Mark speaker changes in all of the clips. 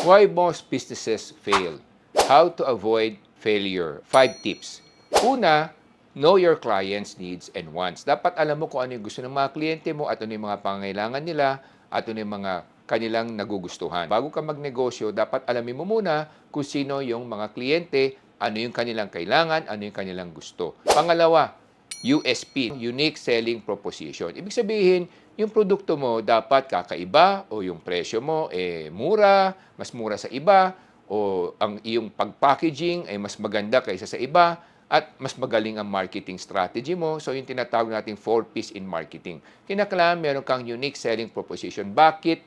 Speaker 1: Why most businesses fail? How to avoid failure? Five tips. Una, know your clients' needs and wants. Dapat alam mo kung ano yung gusto ng mga kliyente mo at ano yung mga pangangailangan nila at ano yung mga kanilang nagugustuhan. Bago ka magnegosyo, dapat alamin mo muna kung sino yung mga kliyente, ano yung kanilang kailangan, ano yung kanilang gusto. Pangalawa, USP, Unique Selling Proposition. Ibig sabihin, yung produkto mo dapat kakaiba o yung presyo mo eh mura, mas mura sa iba o ang iyong pag-packaging ay mas maganda kaysa sa iba at mas magaling ang marketing strategy mo. So yung tinatawag nating four P's in marketing. Kinakailangan meron kang unique selling proposition. Bakit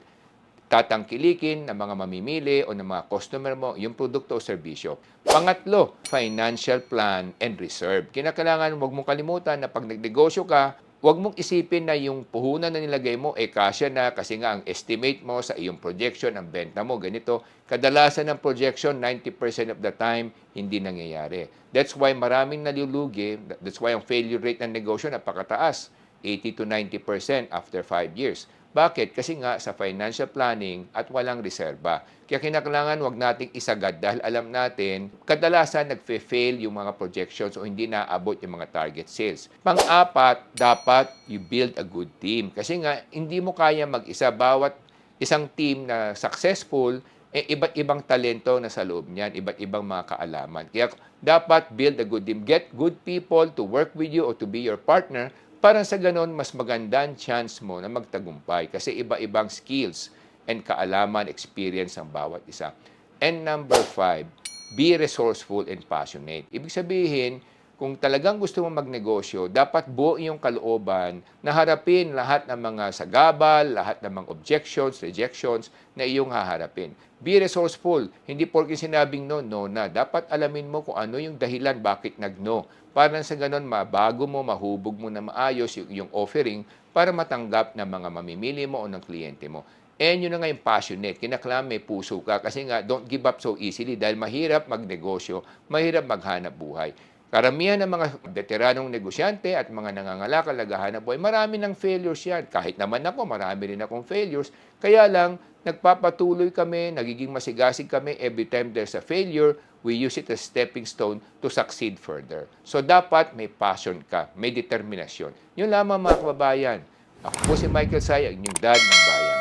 Speaker 1: tatangkilikin ng mga mamimili o ng mga customer mo yung produkto o serbisyo. Pangatlo, financial plan and reserve. Kinakailangan huwag mong kalimutan na pag nagnegosyo ka, huwag mong isipin na yung puhunan na nilagay mo eh kasya na kasi nga ang estimate mo sa iyong projection, ang benta mo, ganito. Kadalasan ng projection, 90% of the time, hindi nangyayari. That's why maraming nalulugi. That's why ang failure rate ng negosyo napakataas. 80 to 90% after 5 years. Bakit? Kasi nga sa financial planning at walang reserba. Kaya kinakailangan wag nating isagad dahil alam natin kadalasan nagfe-fail yung mga projections o hindi naabot yung mga target sales. Pang-apat, dapat you build a good team. Kasi nga hindi mo kaya mag-isa bawat isang team na successful eh, iba't ibang talento na sa loob niyan, iba't ibang mga kaalaman. Kaya dapat build a good team. Get good people to work with you or to be your partner para sa ganon, mas maganda ang chance mo na magtagumpay kasi iba-ibang skills and kaalaman, experience ang bawat isa. And number five, be resourceful and passionate. Ibig sabihin, kung talagang gusto mo magnegosyo, dapat buo iyong kalooban na harapin lahat ng mga sagabal, lahat ng mga objections, rejections na iyong haharapin. Be resourceful. Hindi porke sinabing no, no na. Dapat alamin mo kung ano yung dahilan bakit nag-no. Para sa ganon, mabago mo, mahubog mo na maayos yung, yung offering para matanggap ng mga mamimili mo o ng kliyente mo. And yun na nga yung passionate. Kinakailangan may puso ka kasi nga don't give up so easily dahil mahirap magnegosyo, mahirap maghanap buhay. Karamihan ng mga veteranong negosyante at mga nangangalakal naghahanap buhay, marami ng failures yan. Kahit naman ako, marami rin akong failures. Kaya lang, nagpapatuloy kami, nagiging masigasig kami every time there's a failure, we use it as stepping stone to succeed further. So dapat may passion ka, may determinasyon. Yun lamang mga kababayan. Ako po si Michael Saya, inyong dad ng bayan.